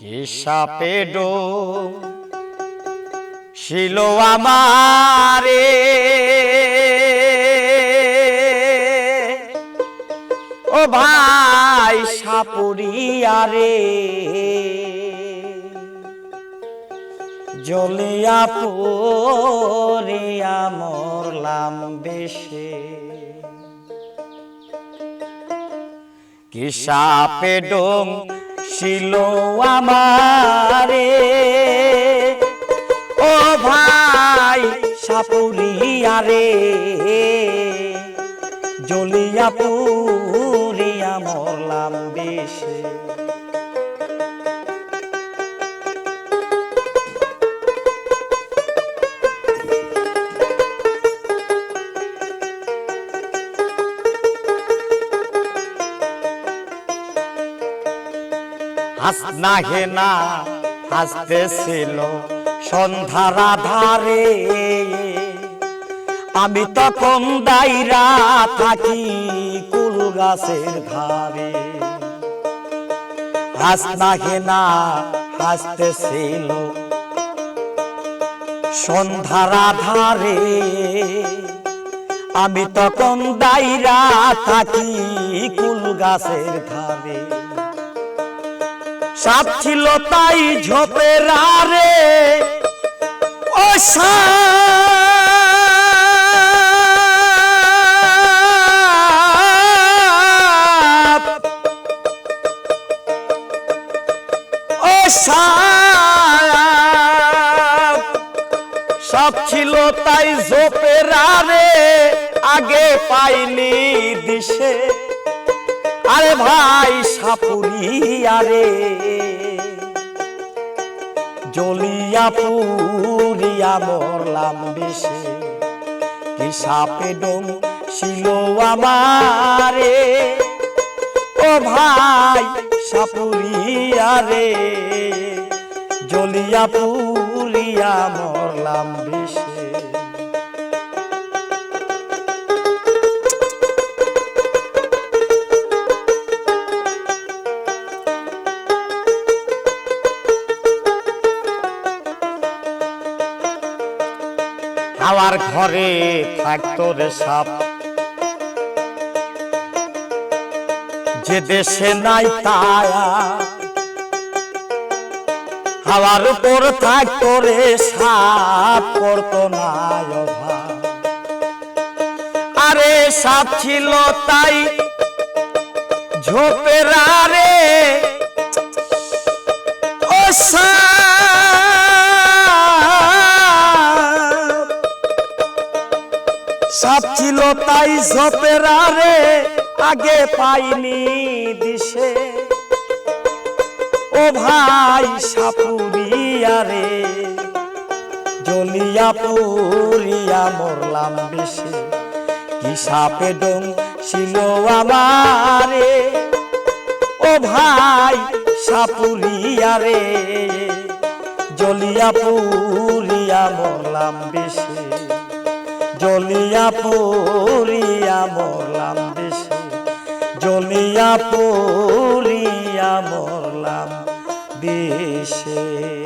কি সাপে ডো? শিল আমারে। ও ভাই সাপুরিয়া রে জলিয়া পরিয়া মরলাম বেশে। কি সাপে শিল আমারে। ও ভাই সাপুরিয়া রে জলিয়া পুরিয়া মরলাম বেশে হাসনা হে না হাসতেছিল সন্ধ্যার আধারে আমি তখন দাইরা থাকি কুল গাছের ধারে। হাসনা হে না হাসতেছিল সন্ধ্যার আধারে আমি তখন দাইরা থাকি কুল গাছের ধারে। সাপ ছিল তাই ঝোপের আরে ও সাপ। ছিল তাই ঝোপের আরে আগে পাইনি দিশে। আরে ভাই সাপুরিয়া রে। জলিয়া পুরিয়া মরলাম বেশে কি সাপে ডোম ছিল আমারে। ও ভাই সাপুরিয়া রে। জলিয়া পুরিয়া মরলাম বেশে হাওয়ার ঘরে থাকতো রে সাপ যে দেশে নাই তায়া হাওয়ার উপর থাকতো রে সাপ করতো না আরে সাপ ছিল তাই ঝোপের আরে সাপ ছিল তাই ঝোপের আরে আগে পাইনি দিশে। ও ভাই সাপুরিয়া রে, জলিয়া পুরিয়া মরলাম বেশি। কি সাপে ডোম ছিল আমারে, ও ভাই সাপুরিয়া রে, জলিয়া পুরিয়া মরলাম বেশি। জলিয়া পুরিয়া মরলাম বেশি জলিয়া পুরিয়া মরলাম বেশে